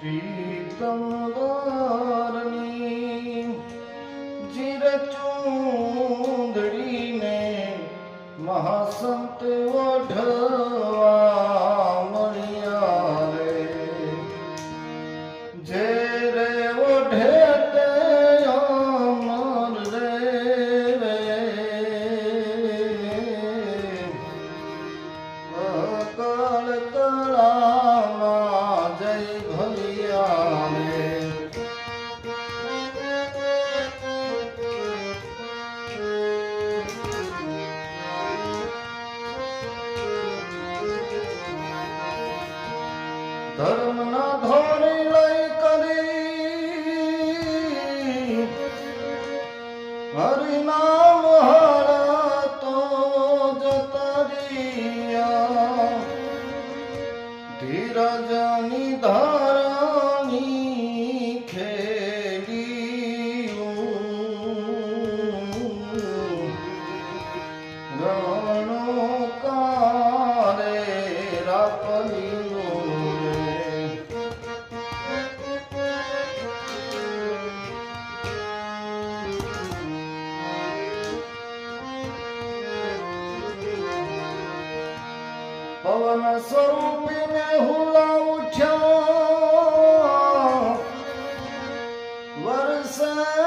પ્રીતમ દોરની જીરચુંદડીને મહાસંત ઓઢ ونسوا بنه لو جاء ورسل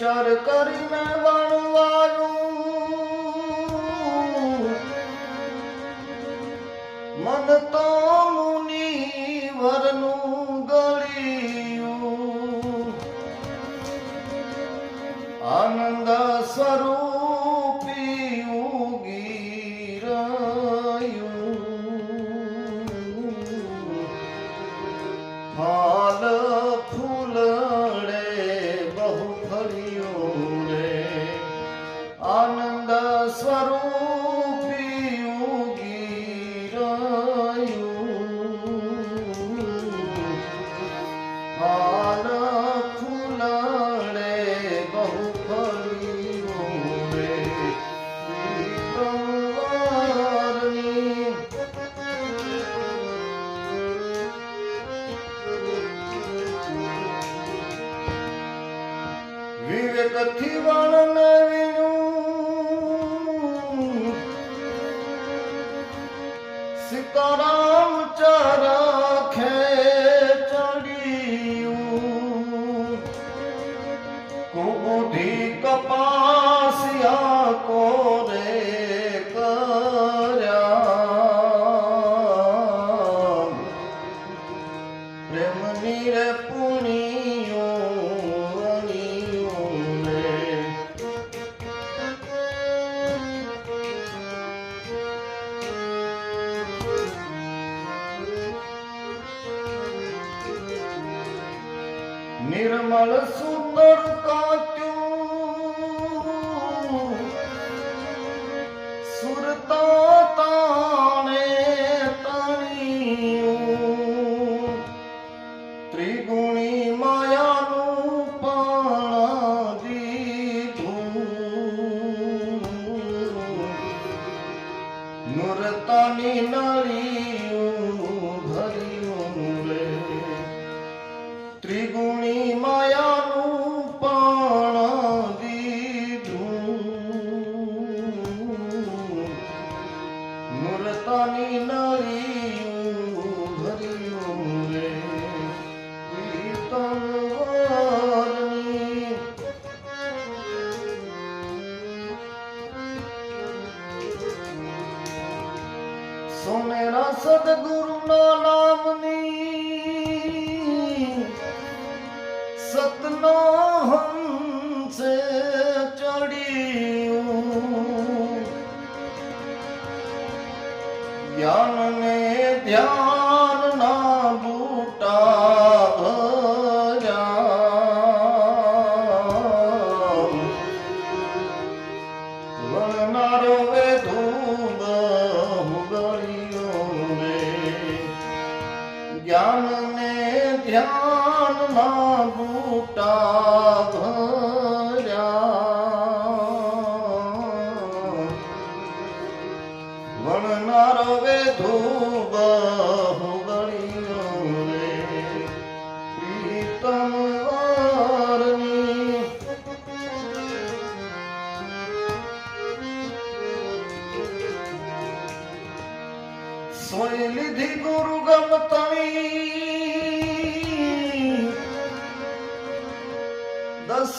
વિચાર કરીને વણવાનું. મન તો વરનું ગળ્યું. આનંદ સ્વરૂપ વિવેકથી વર્ણવ્યું સીતારામ ચરણ রক্ত સદગુરુના નામની સતનો હંસે ચડ્યું. જ્ઞાન ને ધ્યાન લીધી ગુરુ ગમતણી દસ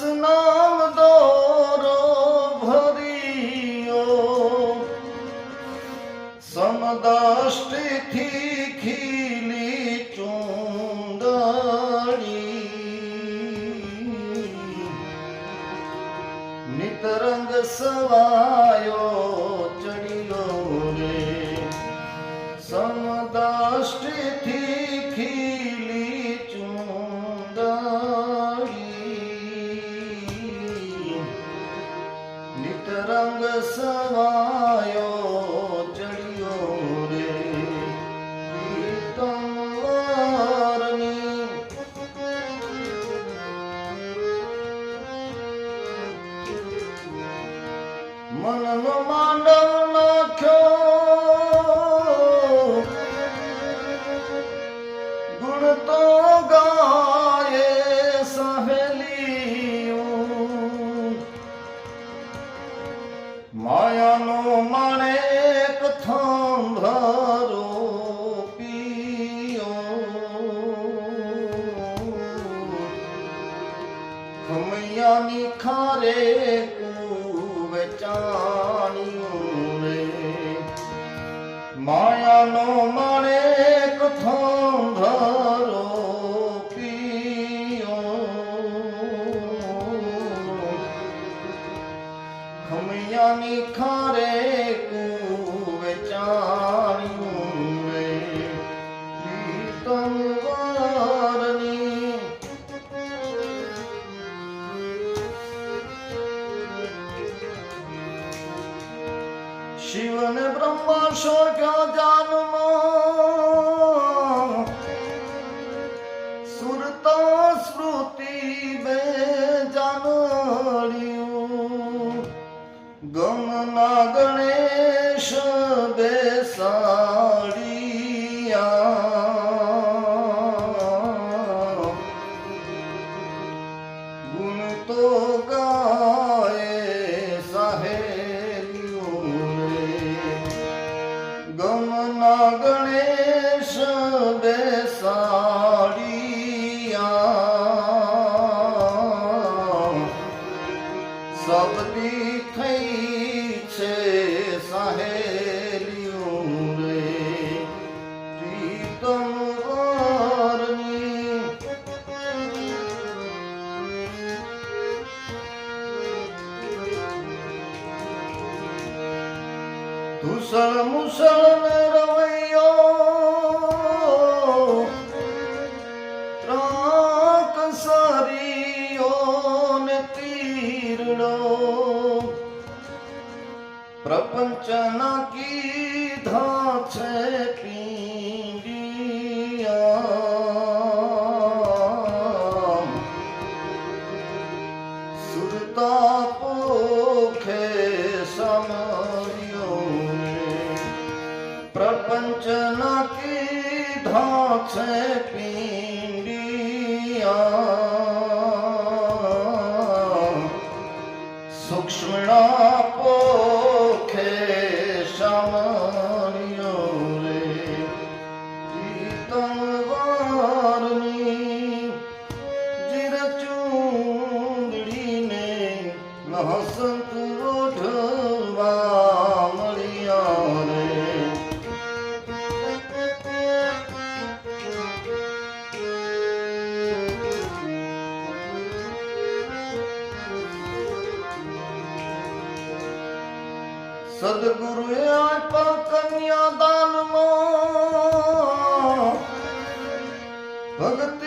માયાનો માણેક થાંભરો ખમૈયાની ખારે કુવચાણ્યું રે માયાનો માણેક થાંભરો પીયો ખમૈયાની ખારે জীবনে ব্রহ্ম স্বর্গ জন্ম। সুরত শ্রুতি বে জানিউ গমনা গণেশ বেসারিয়া গুণ তো গ મુસળ ને રવૈયો ત્રાક સારીઓ ને તીરડો. પ્રપંચના કીધા છે પિંડિયા સૂક્ષ્મણા પોખે સમર્યો રે. પ્રીતમ વારની જીર ચૂંદડીને હસંત Fakat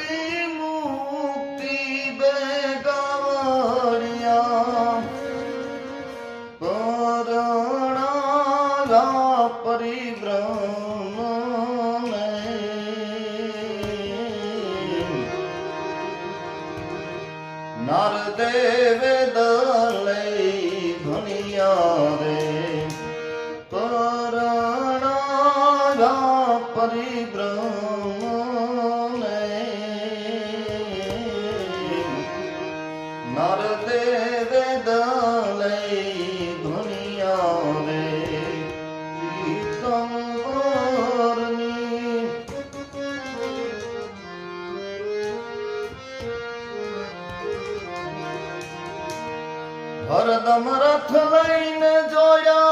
હરદમ રથ લઈને જોયા.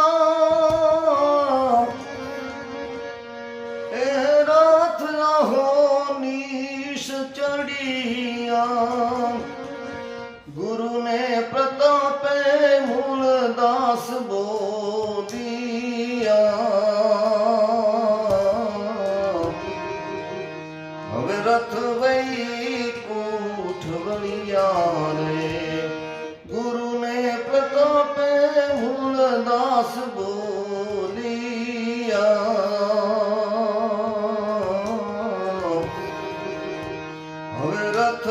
એ રથ અહો નીશ ચડિયા. ગુરુને પ્રતાપે મૂળ દાસ બોલ বলিয়া হবে রথ